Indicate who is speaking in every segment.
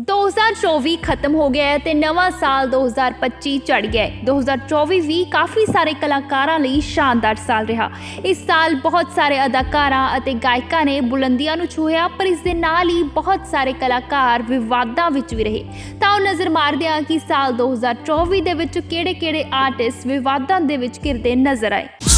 Speaker 1: 2024 ਖਤਮ ਹੋ ਗਿਆ ਹੈ ਤੇ ਨਵਾਂ ਸਾਲ 2025 ਚੜ ਗਿਆ ਹੈ। 2024 ਵੀ ਕਾਫੀ ਸਾਰੇ ਕਲਾਕਾਰਾਂ ਲਈ ਸ਼ਾਨਦਾਰ ਸਾਲ ਰਿਹਾ। ਇਸ ਸਾਲ ਬਹੁਤ ਸਾਰੇ ਅਦਾਕਾਰਾਂ ਅਤੇ ਗਾਇਕਾਂ ਨੇ ਬੁਲੰਦੀਆਂ ਨੂੰ ਛੂਹਿਆ, ਪਰ ਇਸ ਦੇ ਨਾਲ ਹੀ ਬਹੁਤ ਸਾਰੇ ਕਲਾਕਾਰ ਵਿਵਾਦਾਂ ਵਿੱਚ ਵੀ ਰਹੇ। ਤਾਂ ਉਹ ਨਜ਼ਰ ਮਾਰਦੇ ਹਾਂ ਕਿ ਸਾਲ 2024 ਦੇ ਵਿੱਚ ਕਿਹੜੇ-ਕਿਹੜੇ ਆਰਟਿਸਟ ਵਿਵਾਦਾਂ ਦੇ ਵਿੱਚ ਘਿਰਦੇ ਨਜ਼ਰ ਆਏ।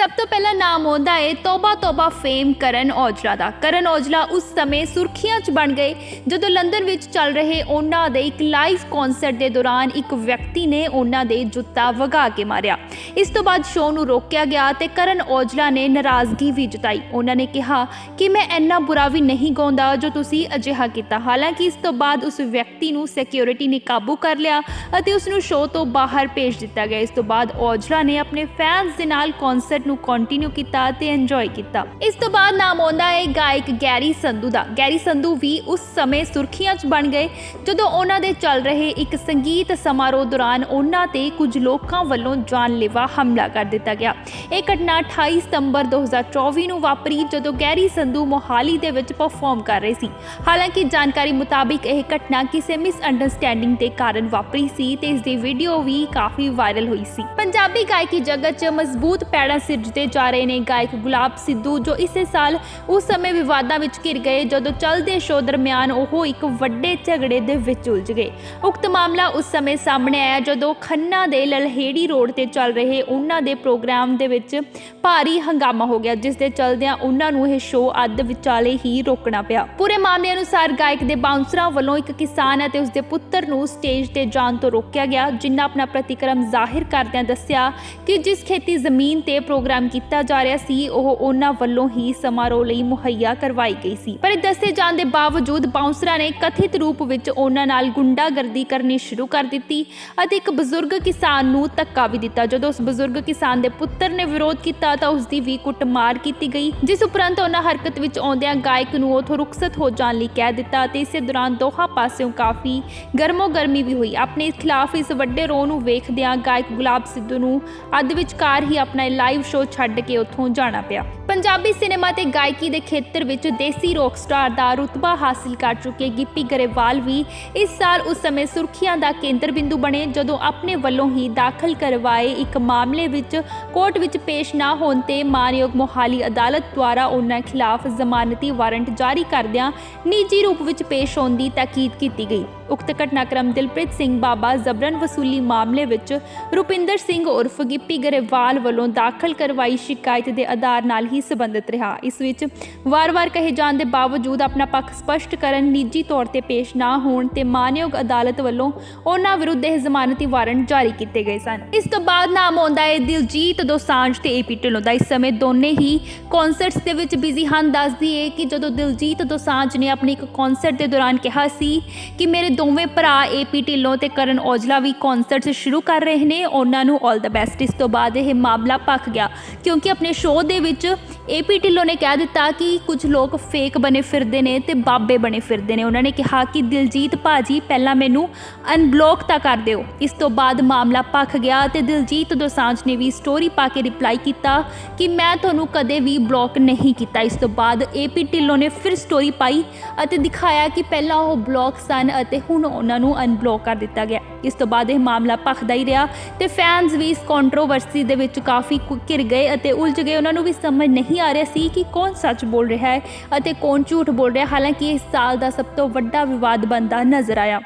Speaker 1: ਸਭ ਤੋਂ ਪਹਿਲਾਂ ਨਾਮ ਆਉਂਦਾ ਹੈ ਤੋਬਾ ਤੋਬਾ ਫੇਮ ਕਰਨ ਔਜਲਾ ਦਾ। ਕਰਨ ਔਜਲਾ ਉਸ ਸਮੇਂ ਸੁਰਖੀਆਂ 'ਚ ਬਣ ਗਏ, ਜਦੋਂ ਲੰਡਨ ਵਿੱਚ ਚੱਲ ਰਹੇ ਉਹਨਾਂ ਦੇ ਇੱਕ ਲਾਈਵ ਕਨਸਰਟ ਦੇ ਦੌਰਾਨ ਇੱਕ ਵਿਅਕਤੀ ਨੇ ਉਹਨਾਂ ਦੇ ਜੁੱਤਾ ਵਗਾ ਕੇ ਮਾਰਿਆ। ਇਸ ਤੋਂ ਬਾਅਦ ਸ਼ੋਅ ਨੂੰ ਰੋਕਿਆ ਗਿਆ ਤੇ ਕਰਨ ਔਜਲਾ ਨੇ ਨਾਰਾਜ਼ਗੀ ਵੀ ਜਤਾਈ। ਉਹਨਾਂ ਨੇ ਕਿਹਾ ਕਿ ਮੈਂ ਇੰਨਾ ਬੁਰਾ ਵੀ ਨਹੀਂ ਗਾਉਂਦਾ ਜੋ ਤੁਸੀਂ ਅਜਿਹਾ ਕੀਤਾ। ਹਾਲਾਂਕਿ ਇਸ ਤੋਂ ਬਾਅਦ ਉਸ ਵਿਅਕਤੀ ਨੂੰ ਸਿਕਿਉਰਿਟੀ ਨੇ ਕਾਬੂ ਕਰ ਲਿਆ ਅਤੇ ਉਸ ਨੂੰ ਸ਼ੋਅ ਤੋਂ ਬਾਹਰ ਭੇਜ ਦਿੱਤਾ ਗਿਆ। ਇਸ ਤੋਂ ਬਾਅਦ ਔਜਲਾ ਨੇ ਆਪਣੇ ਫੈਨਸ ਦੇ ਨਾਲ ਕਨਸਰਟ ਨੂੰ ਕੰਟੀਨਿਊ ਕੀਤਾ ਤੇ ਇੰਜੋਏ ਕੀਤਾ। ਇਸ ਤੋਂ ਬਾਅਦ ਨਾਮ ਆਉਂਦਾ ਹੈ ਗਾਇਕ ਗੈਰੀ ਸੰਧੂ ਦਾ। ਗੈਰੀ ਸੰਧੂ ਵੀ ਉਸ ਸਮੇਂ ਸੁਰਖੀਆਂ 'ਚ ਬਣ ਗਏ। ਜਦੋਂ ਉਹਨਾਂ ਦੇ ਚੱਲ ਰਹੇ ਇੱਕ ਸੰਗੀਤ ਸਮਾਰੋਹ ਦੌਰਾਨ ਉਹਨਾਂ ਤੇ ਕੁਝ ਲੋਕਾਂ ਵੱਲੋਂ ਜਾਨਲੇਵਾ ਹਮਲਾ ਕਰ ਦਿੱਤਾ ਗਿਆ। ਇਹ ਘਟਨਾ 28 ਸਤੰਬਰ 2024 ਨੂੰ ਵਾਪਰੀ ਜਦੋਂ ਗੈਰੀ ਸੰਧੂ ਮੋਹਾਲੀ ਦੇ ਵਿੱਚ ਪਰਫਾਰਮ ਕਰ ਰਹੇ ਸੀ। ਹਾਲਾਂਕਿ ਜਾਣਕਾਰੀ ਮੁਤਾਬਿਕ ਇਹ ਘਟਨਾ ਕਿਸੇ ਮਿਸ ਅੰਡਰਸਟੈਂਡਿੰਗ ਦੇ ਕਾਰਨ ਵਾਪਰੀ ਸੀ ਤੇ ਇਸ ਦੀ ਵੀਡੀਓ ਵੀ ਕਾਫੀ ਵਾਇਰਲ ਹੋਈ ਸੀ। ਪੰਜਾਬੀ ਗਾਇਕੀ ਜਗਤ 'ਚ ਮਜ਼ਬੂਤ ਪੈੜਾਂ ਸਿਰਜਦੇ ਜਾ ਰਹੇ ਨੇ। ਗਾਇਕ ਗੁਲਾਬ ਸਿੱਧੂ ਜੋ ਇਸੇ ਸਾਲ ਉਸ ਸਮੇਂ ਵਿਵਾਦਾਂ ਵਿੱਚ ਘਿਰ ਗਏ, ਜਦੋਂ ਚੱਲਦੇ ਸ਼ੋਅ ਦਰਮਿਆਨ ਉਹ ਇੱਕ ਵੱਡੇ ਝਗੜੇ ਦੇ ਵਿੱਚ ਉਲਝ ਗਏ। ਉਕਤ ਮਾਮਲਾ ਉਸ ਸਮੇਂ ਸਾਹਮਣੇ ਆਇਆ, ਜਦੋਂ ਖੰਨਾ ਦੇ ਲਲਹੇੜੀ ਰੋਡ ਤੇ ਚੱਲ ਰਹੇ ਉਹਨਾਂ ਦੇ ਪ੍ਰੋਗਰਾਮ ਦੇ ਵਿੱਚ ਭਾਰੀ ਹੰਗਾਮਾ ਹੋ ਗਿਆ, ਜਿਸ ਦੇ ਚਲਦਿਆਂ ਉਹਨਾਂ ਨੂੰ ਇਹ ਸ਼ੋਅ ਅੱਧ ਵਿਚਾਲੇ ਹੀ ਰੋਕਣਾ ਪਿਆ। ਪੂਰੇ ਮਾਮਲੇ ਅਨੁਸਾਰ ਗਾਇਕ ਦੇ ਬਾਉਂਸਰਾਂ ਵੱਲੋਂ ਇੱਕ ਕਿਸਾਨ ਅਤੇ ਉਸਦੇ ਪੁੱਤਰ ਨੂੰ ਸਟੇਜ ਤੇ ਜਾਣ ਤੋਂ ਰੋਕਿਆ ਗਿਆ, ਜਿਨ੍ਹਾਂ ਆਪਣਾ ਪ੍ਰਤੀਕਰਮ ਜ਼ਾਹਿਰ ਕਰਦਿਆਂ ਦੱਸਿਆ ਕਿ ਜਿਸ ਖੇਤੀ ਜ਼ਮੀਨ ਤੇ ਪ੍ਰੋਗਰਾਮ ਕੀਤਾ ਜਾ ਰਿਹਾ ਸੀ, ਉਹ ਉਹਨਾਂ ਵੱਲੋਂ ਹੀ ਸਮਾਰੋਹ ਲਈ ਮੁਹੱਈਆ ਕਰਵਾਈ ਗਈ ਸੀ। ਪਰ ਦੱਸੇ ਜਾਣ ਦੇ ਬਾਵਜੂਦ ਬਾਉਂਸਰਾਂ ਨੇ ਕਥਿਤ ਰੂਪ ਵਿੱਚ ਉਹਨਾਂ ਨਾਲ ਗੁੰਡਾਗਰਦੀ ਕਰਨੀ ਸ਼ੁਰੂ ਕਰ ਦਿੱਤੀ ਅਤੇ ਇੱਕ ਬਜ਼ੁਰਗ ਕਿਸਾਨ ਨੂੰ ਧੱਕਾ ਵੀ ਦਿੱਤਾ। ਜਦੋਂ ਉਸ ਬਜ਼ੁਰਗ ਕਿਸਾਨ ਦੇ ਪੁੱਤਰ ਨੇ ਵਿਰੋਧ ਕੀਤਾ ਤਾਂ ਉਸ ਦੀ ਵੀ ਕੁੱਟਮਾਰ ਕੀਤੀ ਗਈ, ਜਿਸ ਉਪਰੰਤ ਉਹਨਾਂ ਹਰਕਤ ਵਿੱਚ ਆਉਂਦਿਆਂ ਗਾਇਕ ਨੂੰ ਉਥੋਂ ਰੁਖਸਤ ਹੋ ਜਾਣ ਲਈ ਕਹਿ ਦਿੱਤਾ ਅਤੇ ਇਸੇ ਦੌਰਾਨ ਦੋਹਾਂ ਪਾਸਿਓਂ ਕਾਫੀ ਗਰਮੋ ਗਰਮੀ ਵੀ ਹੋਈ। ਆਪਣੇ ਖਿਲਾਫ ਇਸ ਵੱਡੇ ਰੋਹ ਨੂੰ ਵੇਖਦਿਆਂ ਗਾਇਕ ਗੁਲਾਬ ਸਿੱਧੂ ਨੂੰ ਅੱਧ ਵਿਚਕਾਰ ਹੀ ਆਪਣਾ ਲਾਈਵ ਸ਼ੋਅ ਛੱਡ ਕੇ ਉੱਥੋਂ ਜਾਣਾ ਪਿਆ। ਪੰਜਾਬੀ ਸਿਨੇਮਾ ਤੇ ਗਾਇਕੀ ਦੇ ਖੇਤਰ ਵਿੱਚ ਦੇਸੀ ਰੌਕ ਸਟਾਰ ਦਾ ਰੁਤਬਾ ਹਾਸਿਲ ਕਰ ਚੁੱਕੇ ਗਿੱਪੀ ਗਰੇਵਾਲ ਵੀ ਇਸ ਸਾਲ ਉਸ ਸਮੇਂ ਸੁਰਖੀਆਂ ਦਾ ਕੇਂਦਰ ਬਿੰਦੂ ਬਣੇ, ਜਦੋਂ ਆਪਣੇ ਵੱਲੋਂ ਹੀ ਦਾਖਲ ਕਰਵਾਏ ਇੱਕ ਮਾਮਲੇ ਵਿੱਚ ਕੋਰਟ ਵਿੱਚ ਪੇਸ਼ ਨਾ ਹੋਣ ਤੇ ਮਾਨਯੋਗ ਮੋਹਾਲੀ ਅਦਾਲਤ ਦੁਆਰਾ ਉਹਨਾਂ ਖਿਲਾਫ ਜ਼ਮਾਨਤੀ ਵਾਰੰਟ ਜਾਰੀ ਕਰਦਿਆਂ ਨਿੱਜੀ ਰੂਪ ਵਿੱਚ ਪੇਸ਼ ਹੋਣ ਦੀ ਤਾਕੀਦ ਕੀਤੀ ਗਈ। ਉਕਤ ਘਟਨਾਕ੍ਰਮ ਦਿਲਪ੍ਰੀਤ ਸਿੰਘ ਬਾਬਾ ਜ਼ਬਰਨ ਵਸੂਲੀ ਮਾਮਲੇ ਵਿੱਚ ਰੁਪਿੰਦਰ ਸਿੰਘ ਉਰਫ ਗਿੱਪੀ ਗਰੇਵਾਲ ਵੱਲੋਂ ਦਾਖਲ ਕਰਵਾਈ ਸ਼ਿਕਾਇਤ ਦੇ ਆਧਾਰ ਨਾਲ ਹੀ ਸੰਬੰਧਿਤ ਰਿਹਾ। ਇਸ ਵਿੱਚ ਵਾਰ-ਵਾਰ ਕਹੇ ਜਾਣ ਦੇ ਬਾਵਜੂਦ ਆਪਣਾ ਪੱਖ ਸਪਸ਼ਟ ਕਰਨ ਨਿੱਜੀ ਤੌਰ ਤੇ ਪੇਸ਼ ਨਾ ਹੋਣ ਤੇ ਮਾਨਯੋਗ ਅਦਾਲਤ ਵੱਲੋਂ ਉਹਨਾਂ ਵਿਰੁੱਧ ਇਹ ਜ਼ਮਾਨਤੀ ਵਾਰੰਟ ਜਾਰੀ ਕੀਤੇ ਗਏ ਸਨ। ਇਸ ਤੋਂ ਬਾਅਦ ਨਾਮ ਆਉਂਦਾ ਹੈ ਦਿਲਜੀਤ ਦੋਸਾਂਝ ਤੇ ਏਪੀ ਢਿੱਲੋਂ ਦਾ। ਇਸ ਸਮੇਂ ਦੋਨੇ ਹੀ ਕਨਸਰਟਸ ਦੇ ਵਿੱਚ ਬਿਜ਼ੀ ਹਨ। ਦੱਸਦੀ ਹੈ ਕਿ ਜਦੋਂ ਦਿਲਜੀਤ ਦੋਸਾਂਝ ਨੇ ਆਪਣੀ ਇੱਕ ਕਨਸਰਟ ਦੇ ਦੌਰਾਨ ਕਿਹਾ ਸੀ ਕਿ ਮੇਰੇ ਦੋਵੇਂ ਭਰਾ ਏਪੀ ਢਿੱਲੋਂ ਤੇ ਕਰਨ ਔਜਲਾ ਵੀ ਕਨਸਰਟਸ ਸ਼ੁਰੂ ਕਰ ਰਹੇ ਨੇ, ਉਹਨਾਂ ਨੂੰ 올 ਦਾ ਬੈਸਟ ਇਸ ਤੋਂ ਬਾਅਦ ਇਹ ਮਾਮਲਾ ਪੱਕ ਗਿਆ। ਕਿਉਂਕਿ ਆਪਣੇ ਸ਼ੋਅ ਦੇ ਵਿੱਚ ਏਪੀ ਢਿੱਲੋਂ ਨੇ ਕਹਿ ਦਿੱਤਾ ਕਿ ਕੁਝ ਲੋਕ ਫੇਕ ਬਣੇ ਫਿਰਦੇ ਨੇ ਤੇ ਬਾਬੇ ਬਣੇ ਫਿਰਦੇ ਨੇ। ਉਹਨਾਂ ਨੇ ਕਿਹਾ ਕਿ ਦਿਲਜੀਤ ਭਾਜੀ, ਪਹਿਲਾਂ ਮੈਨੂੰ ਅਨਬਲੌਕ ਤਾਂ ਕਰ ਦਿਓ। ਇਸ ਤੋਂ ਬਾਅਦ ਮਾਮਲਾ ਪੱਕ ਗਿਆ ਤੇ ਦਿਲਜੀਤ ਦੋਸਾਂਝ ਨੇ ਵੀ ਸਟੋਰੀ ਪਾ ਕੇ ਰਿਪਲਾਈ ਕੀਤਾ ਕਿ ਮੈਂ ਤੁਹਾਨੂੰ ਕਦੇ ਵੀ ਬਲੌਕ ਨਹੀਂ ਕੀਤਾ। ਇਸ ਤੋਂ ਬਾਅਦ ਏਪੀ ਢਿੱਲੋਂ ਨੇ ਫਿਰ ਸਟੋਰੀ ਪਾਈ ਅਤੇ ਦਿਖਾਇਆ ਕਿ ਪਹਿਲਾਂ ਉਹ ਬਲੌਕ ਸਨ ਅਤੇ ਹੁਣ ਉਹਨਾਂ ਨੂੰ ਅਨਬਲੌਕ ਕਰ ਦਿੱਤਾ ਗਿਆ। ਇਸ ਤੋਂ ਬਾਅਦ ਇਹ ਮਾਮਲਾ ਭਖਦਾ ਹੀ ਰਿਹਾ ਤੇ ਫੈਨਸ ਵੀ ਇਸ ਕੰਟਰੋਵਰਸੀ ਦੇ ਵਿੱਚ ਕਾਫੀ ਕੁ- ਘਿਰ ਗਏ ਅਤੇ ਉਲਝ ਗਏ। ਉਹਨਾਂ ਨੂੰ ਵੀ ਸਮਝ ਨਹੀਂ ਨਹੀਂ ਆ ਰਿਹਾ ਸੀ ਕਿ ਕੌਣ ਸੱਚ ਬੋਲ ਰਿਹਾ ਹੈ ਅਤੇ ਕੌਣ ਝੂਠ ਬੋਲ ਰਿਹਾ ਹਾਲਾਂਕਿ ਇਸ ਸਾਲ ਦਾ ਸਭ ਤੋਂ ਵੱਡਾ ਵਿਵਾਦ ਬਣਦਾ ਨਜ਼ਰ ਆਇਆ।